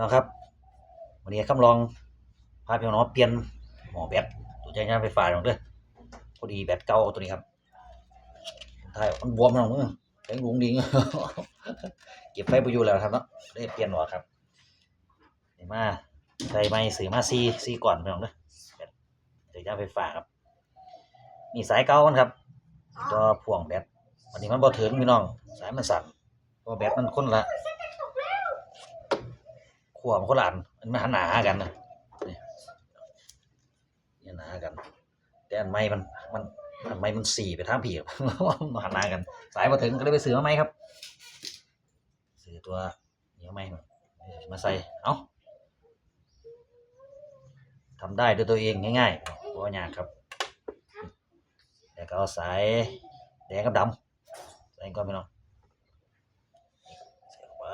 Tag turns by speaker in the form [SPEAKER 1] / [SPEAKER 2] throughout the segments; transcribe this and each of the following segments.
[SPEAKER 1] นะครับวันนี้คำลองพาพี่น้องเปลี่ยนหมอแบตตัวใจงานไฟฟ้าลองเด้อพอดีแบตเก่าตัวนี้ครับท้ายมันบวมลงมือแข็งหลวงดิงเก็บไฟไปอยู่แล้วครับเนาะได้เปลี่ยนหรอครับนี่มาใส่ไม้ซื้อมาซีซีก่อนพี่น้องเด้อแบตตัวใจงานไฟฟ้าครับมีสายเก่ากันครับตัวพ่วงแบตวันนี้มันบ่ถึงพี่น้องสายมันสั่นเพราะแบตมันค้นละ ขวมันคนละอันมันหันหนาหากันนะนี่นี่หนากัน แต่อันไม้มันมันอันไม้มันสี่ไปทางผีครับมาหันหนากัน สายมาถึงก็เลยไปซื้อมาไหมครับซื้อตัวเหนียวไม้มามาใส่เอ้าทำได้ด้วยตัวเองง่ายๆเพราะว่ยากครับแล้วก็เอาสายแดงกับดำใส่ก่อนพี่น้องใส่เข้าไป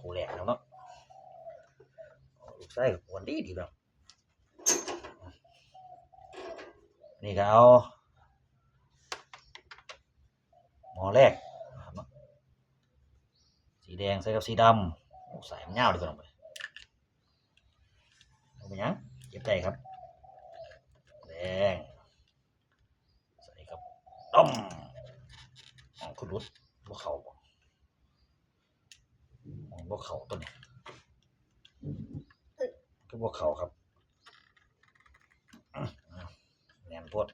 [SPEAKER 1] กูแหลกแล้วเนาะลู กไส้กับกวนดีดีแบบนี่ก็เอาหมอแรกสีแดงใส่กับสีดำใส่มันยาวดีกว่าไปเอาไปยังเก็บใจครับ แดง ใส่กับดำคุณรุดว่าเขาบ่มองพวกเขาตัวนี้ พวกเขาครับแหนมพด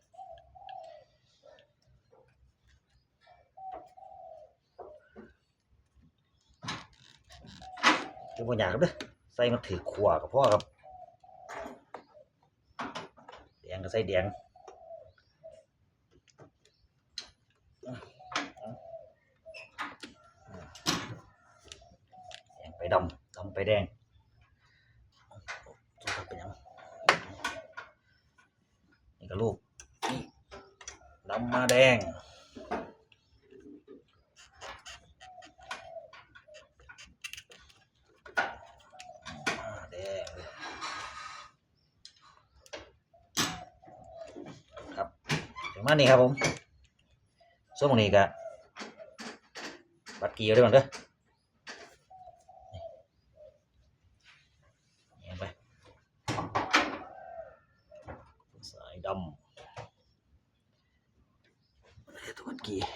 [SPEAKER 1] คือบางอย่างครับเด้อใส่มันถือขวากับพ่อครับแดงก็ใส่แดงแดงไปดำดำไปแดงตัวครับเป็นหยัง ลูกนี่ดำมาแดงมาแดง ครับถึงมานี่ครับผมส่วนตรงนี้ก็บัตรเกียวด้วยก่อนเด้อนี่เอาไปสาย ดำเดี๋ยวตัวกียร์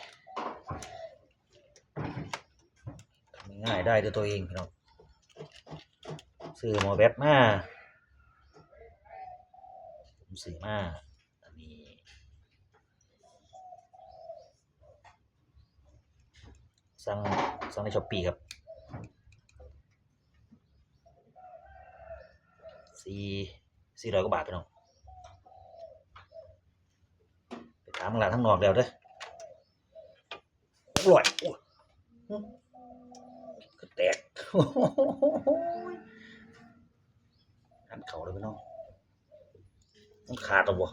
[SPEAKER 1] ทำง่ายได้ด้วยตัวเองพี่น้องซื้อหมอแบตมาผมซื้อมาอันนี้สั่งสั่งในช้อปปี้ครับสี่สี่ร้อยกว่าบาทพี่น้อง ไป ถามร้านทั้างนอกแล้วเด้อร่อยก็แตกหันเขาเลยพี่น้องมันขาดหรอวะ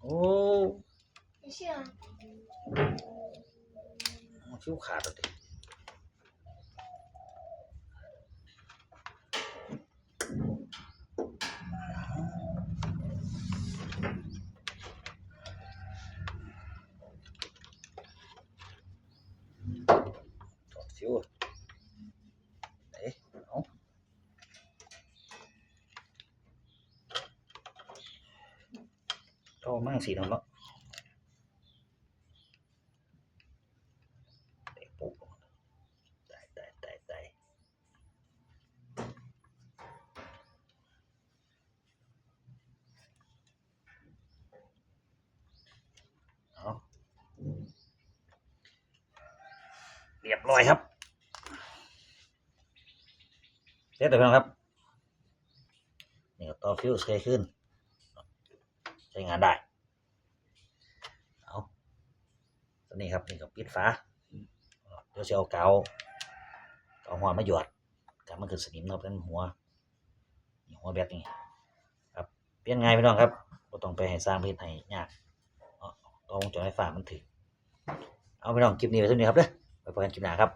[SPEAKER 1] โอ้
[SPEAKER 2] เชื่อ
[SPEAKER 1] คิ้วขาดแล้วดิถ สิวเอ๊ะเอาท่อมั่งสีน้ำเนาะเตะปุ๊บได้ได้ได้ได้เอาเรียบร้อยครับ เสร็จแล้วพี่น้องครับนี่ก็ต่อฟิวส์เคยขึ้น ใช้งานได้เอาตัวนี้ครับนี่ก็ปิดฝาเดี๋ยวจะเอาเกาเกาหัวมาหยอดกามันคือสนิมเนาะเป็นหัวหัวแบตนี่ครับเปลี่ยนไงายพี่น้องครับก็ต้องไปให้สร้างเพจให้ยากเอาเองจรไฟฟ้ามันถึงเอาพี่น้องคลิปนี้ไว้เท่านี้ครับเด้อไปพบกันคลิปหน้าครับ